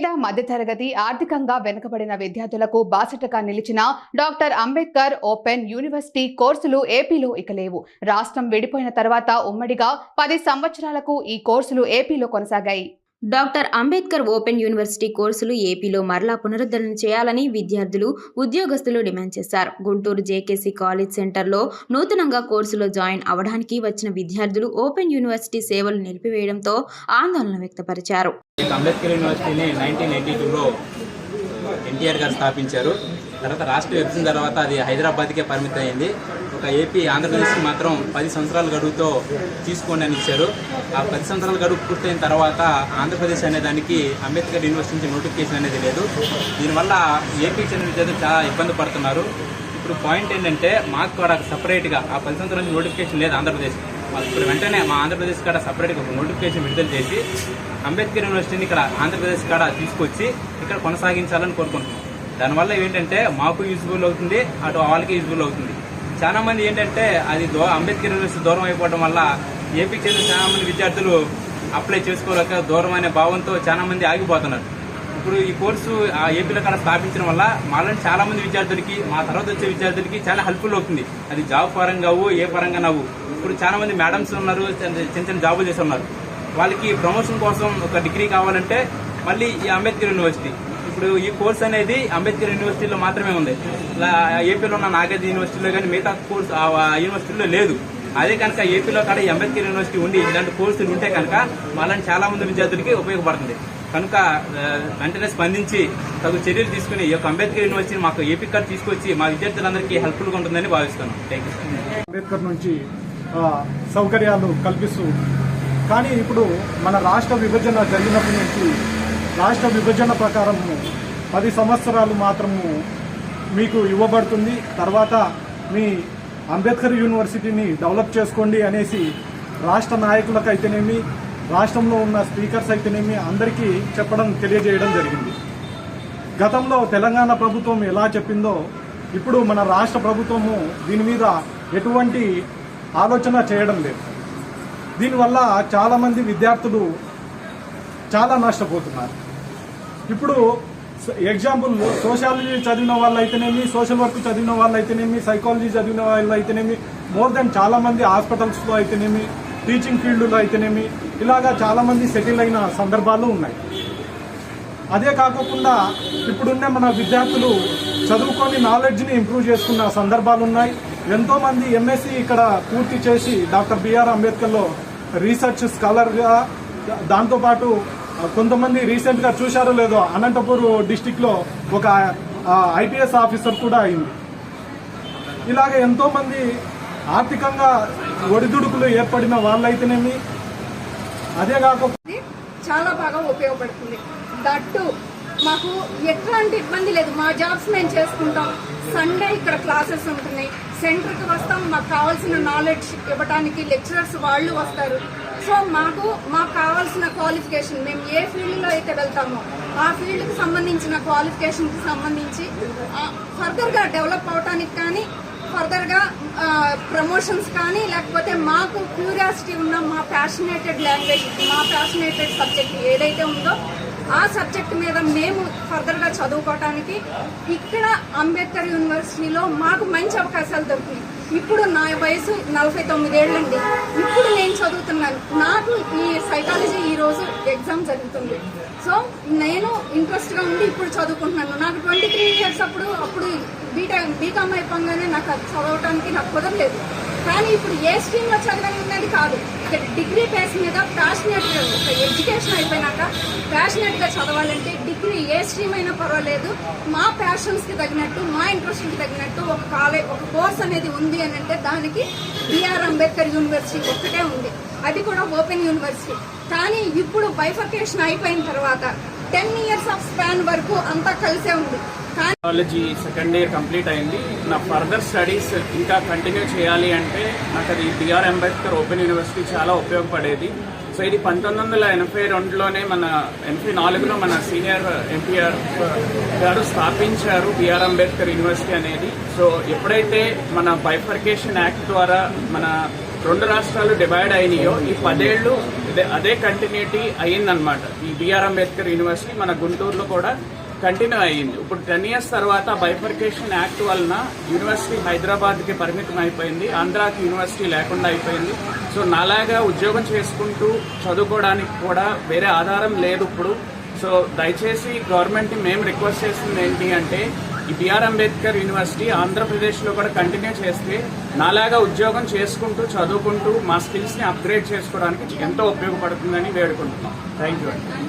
పేద మధ్యతరగతి ఆర్థికంగా వెనుకబడిన విద్యార్థులకు బాసటగా నిలిచిన డాక్టర్ అంబేద్కర్ ఓపెన్ యూనివర్సిటీ కోర్సులు ఏపీలో ఇక లేవు రాష్ట్రం విడిపోయిన తర్వాత ఉమ్మడిగా పది సంవత్సరాలకు ఈ కోర్సులు ఏపీలో కొనసాగాయి. డాక్టర్ అంబేద్కర్ ఓపెన్ యూనివర్సిటీ కోర్సులు ఏపీలో మరలా పునరుద్ధరణ చేయాలని విద్యార్థులు ఉద్యోగస్తులు డిమాండ్ చేశారు. గుంటూరు జేకేసీ కాలేజ్ సెంటర్లో నూతనంగా కోర్సులో జాయిన్ అవడానికి వచ్చిన విద్యార్థులు ఓపెన్ యూనివర్సిటీ సేవలు నిలిపివేయడంతో ఆందోళన వ్యక్తపరిచారు. అంబేద్కర్ యూనివర్సిటీని నైన్టీన్ ఎయిటీ టూలో ఎన్టీఆర్ గారు స్థాపించారు. తర్వాత రాష్ట్ర విభజన తర్వాత అది హైదరాబాద్కే పరిమితం అయింది ఒక ఏపీ ఆంధ్రప్రదేశ్కి మాత్రం పది సంవత్సరాల గడువుతో తీసుకోండి అని ఇచ్చారు. ఆ పది సంవత్సరాల గడువు పూర్తయిన తర్వాత ఆంధ్రప్రదేశ్ అనే దానికి అంబేద్కర్ యూనివర్సిటీ నుంచి నోటిఫికేషన్ అనేది లేదు. దీనివల్ల ఏపీకి చెందిన విద్యార్థులు చాలా ఇబ్బంది పడుతున్నారు. ఇప్పుడు పాయింట్ ఏంటంటే మాకు కూడా సపరేట్గా ఆ పది సంవత్సరాల నుంచి నోటిఫికేషన్ లేదు ఆంధ్రప్రదేశ్. ఇప్పుడు వెంటనే మా ఆంధ్రప్రదేశ్ కాడ సపరేట్గా ఒక నోటిఫికేషన్ విడుదల చేసి అంబేద్కర్ యూనివర్సిటీని ఇక్కడ ఆంధ్రప్రదేశ్ కాడ తీసుకొచ్చి ఇక్కడ కొనసాగించాలని కోరుకుంటున్నాం. దానివల్ల ఏంటంటే మాకు యూజ్ఫుల్ అవుతుంది అటు వాళ్ళకి యూజ్ఫుల్ అవుతుంది. చాలా మంది ఏంటంటే అది దో అంబేద్కర్ యూనివర్సిటీ దూరం అయిపోవడం వల్ల ఏపీకి చెందిన చాలా మంది విద్యార్థులు అప్లై చేసుకోలేక దూరం అనే భావంతో చాలా మంది ఆగిపోతున్నారు. ఇప్పుడు ఈ కోర్సు ఆ ఏపీలో కాడ స్థాపించడం వల్ల మాలాంటి చాలా మంది విద్యార్థులకి మా తర్వాత వచ్చే విద్యార్థులకి చాలా హెల్ప్ఫుల్ అవుతుంది. అది జాబ్ పరంగా అవ్వు ఏ పరంగా నవ్వు ఇప్పుడు చాలా మంది మేడమ్స్ ఉన్నారు చిన్న చిన్న జాబులు చేసి ఉన్నారు వాళ్ళకి ప్రమోషన్ కోసం ఒక డిగ్రీ కావాలంటే మళ్ళీ ఈ అంబేద్కర్ యూనివర్సిటీ. ఇప్పుడు ఈ కోర్స్ అనేది అంబేద్కర్ యూనివర్సిటీలో మాత్రమే ఉంది. ఏపీలో ఉన్న నాగార్జున యూనివర్సిటీలో కానీ మిగతా కోర్స్ ఆ యూనివర్సిటీలో లేదు. అదే కనుక ఏపీలో కాడ అంబేద్కర్ యూనివర్సిటీ ఉండి ఇలాంటి కోర్సులు ఉంటే కనుక వాళ్ళని చాలా మంది విద్యార్థులకి ఉపయోగపడుతుంది. కనుక వెంటనే స్పందించి తగు చర్యలు తీసుకుని ఈ యొక్క అంబేద్కర్ యూనివర్సిటీని మాకు ఏపీ కార్డు తీసుకొచ్చి మా విద్యార్థులందరికీ హెల్ప్ఫుల్గా ఉంటుందని భావిస్తున్నాను థ్యాంక్ యూ అంబేద్కర్ నుంచి సౌకర్యాలు కల్పిస్తూ కానీ ఇప్పుడు మన రాష్ట్ర విభజన జరిగినప్పటి నుంచి రాష్ట్ర విభజన ప్రకారము పది సంవత్సరాలు మాత్రము మీకు ఇవ్వబడుతుంది. తర్వాత మీ అంబేద్కర్ యూనివర్సిటీని డెవలప్ చేసుకోండి అనేసి రాష్ట్ర నాయకులకు అయితేనేమి రాష్ట్రంలో ఉన్న స్పీకర్స్ అయితేనేమి అందరికీ చెప్పడం తెలియజేయడం జరిగింది. గతంలో తెలంగాణ ప్రభుత్వం ఎలా చెప్పిందో ఇప్పుడు మన రాష్ట్ర ప్రభుత్వము దీని మీద ఎటువంటి ఆలోచన చేయడం లేదు. దీనివల్ల చాలామంది విద్యార్థులు చాలా నష్టపోతున్నారు. ఇప్పుడు ఎగ్జాంపుల్ సోషాలజీ చదివిన వాళ్ళు అయితేనేమి సోషల్ వర్క్ చదివిన వాళ్ళు అయితేనేమి సైకాలజీ చదివిన వాళ్ళు అయితేనేమి మోర్ దెన్ చాలా మంది హాస్పిటల్స్లో అయితేనేమి టీచింగ్ ఫీల్డ్లో అయితేనేమి ఇలాగా చాలా మంది సెటిల్ అయిన సందర్భాలు ఉన్నాయి. అదే కాకుండా ఇప్పుడున్న మన విద్యార్థులు చదువుకొని నాలెడ్జ్ని ఇంప్రూవ్ చేసుకున్న సందర్భాలు ఉన్నాయి. ఎంతోమంది ఎంఎస్సి ఇక్కడ పూర్తి చేసి డాక్టర్ బిఆర్ అంబేద్కర్లో రీసెర్చ్ స్కాలర్గా దాంతోపాటు కొంతమంది రీసెంట్గా చూశారో లేదో అనంతపూర్ డిస్టిక్లో ఒక ఐపీఎస్ ఆఫీసర్ కూడా అయింది. ఇలాగ ఎంతో మంది ఆర్థికంగా ఒడిదుడుకులు ఏర్పడిన వాళ్ళైతేనేమి అదే కాకుండా చాలా బాగా ఉపయోగపడుతుంది. దట్టు మాకు ఎట్లాంటి ఇబ్బంది లేదు. మా జాబ్స్ మేము చేసుకుంటాం. సండే ఇక్కడ క్లాసెస్ ఉంటున్నాయి. సెంటర్కి వస్తాం. మాకు కావాల్సిన నాలెడ్జ్ ఇవ్వడానికి లెక్చరర్స్ వాళ్ళు వస్తారు. సో మాకు మాకు కావాల్సిన క్వాలిఫికేషన్ మేము ఏ ఫీల్డ్లో అయితే వెళ్తామో ఆ ఫీల్డ్కి సంబంధించిన క్వాలిఫికేషన్కి సంబంధించి ఫర్దర్గా డెవలప్ అవడానికి కానీ ఫర్దర్గా ప్రమోషన్స్ కానీ లేకపోతే మాకు క్యూరియాసిటీ ఉన్న మా ప్యాషనేటెడ్ లాంగ్వేజ్ మా ప్యాషనేటెడ్ సబ్జెక్ట్ ఏదైతే ఉందో ఆ సబ్జెక్ట్ మీద మేము ఫర్దర్గా చదువుకోవటానికి ఇక్కడ అంబేద్కర్ యూనివర్సిటీలో మాకు మంచి అవకాశాలు దొరికినాయి ఇప్పుడు నా వయసు నలభై తొమ్మిదేళ్ళండి ఇప్పుడు నేను చదువుతున్నాను. నాకు ఈ సైకాలజీ ఈ రోజు ఎగ్జామ్ జరుగుతుంది. సో నేను ఇంట్రెస్ట్గా ఉండి ఇప్పుడు చదువుకుంటున్నాను. నాకు ట్వంటీ త్రీ ఇయర్స్ అప్పుడు అప్పుడు బీటెక్ బీకామ్ అయిపోగానే నాకు అది చదవటానికి నాకు కుదరలేదు. కానీ ఇప్పుడు ఏ స్ట్రీమ్లో చదవాలన్నది కాదు ఇక్కడ డిగ్రీ బేస్ మీద ప్యాషనేట్గా ఒక ఎడ్యుకేషన్ అయిపోయినాక ప్యాషనేట్గా చదవాలంటే డిగ్రీ ఏ స్ట్రీమ్ అయినా పర్వాలేదు. మా ప్యాషన్స్కి తగినట్టు మా ఇంట్రెస్ట్కి తగినట్టు ఒక కాలేజ్ ఒక కోర్స్ అనేది ఉంది అని అంటే దానికి బిఆర్ అంబేద్కర్ యూనివర్సిటీ ఒక్కటే ఉంది. అది కూడా ఓపెన్ యూనివర్సిటీ. కానీ ఇప్పుడు బైఫర్కేషన్ అయిపోయిన తర్వాత టెన్ ఇయర్స్ ఆఫ్ స్పాన్ వరకు అంతా కలిసే ఉంది. కాలేజీ సెకండ్ ఇయర్ కంప్లీట్ అయింది. నా ఫర్దర్ స్టడీస్ ఇంకా కంటిన్యూ చేయాలి అంటే నాకు అది బిఆర్ అంబేద్కర్ ఓపెన్ యూనివర్సిటీ చాలా ఉపయోగపడేది. సో ఇది పంతొమ్మిది వందల ఎనభై రెండులోనే మన ఎనభై నాలుగులో మన సీనియర్ ఎన్టీఆర్ గారు స్థాపించారు బిఆర్ అంబేద్కర్ యూనివర్సిటీ అనేది. సో ఎప్పుడైతే మన బైఫర్కేషన్ యాక్ట్ ద్వారా మన రెండు రాష్ట్రాలు డివైడ్ అయినాయో ఈ పదేళ్ళు ఇదే అదే కంటిన్యూటీ అయ్యిందనమాట ఈ బిఆర్ అంబేద్కర్ యూనివర్సిటీ మన గుంటూరులో కూడా కంటిన్యూ అయ్యింది. ఇప్పుడు టెన్ ఇయర్స్ తర్వాత బైఫర్కేషన్ యాక్ట్ వలన యూనివర్సిటీ హైదరాబాద్కి పరిమితం అయిపోయింది. ఆంధ్రాకి యూనివర్సిటీ లేకుండా అయిపోయింది. సో నాలాగా ఉద్యోగం చేసుకుంటూ చదువుకోవడానికి కూడా వేరే ఆధారం లేదు ఇప్పుడు. సో దయచేసి గవర్నమెంట్ని మేము రిక్వెస్ట్ చేసింది ఏంటి అంటే ఈ బిఆర్ అంబేద్కర్ యూనివర్సిటీ ఆంధ్రప్రదేశ్లో కూడా కంటిన్యూ చేస్తే నాలాగా ఉద్యోగం చేసుకుంటూ చదువుకుంటూ మా స్కిల్స్ని అప్గ్రేడ్ చేసుకోవడానికి ఎంతో ఉపయోగపడుతుందని వేడుకుంటున్నాం. థ్యాంక్ యూ అండి.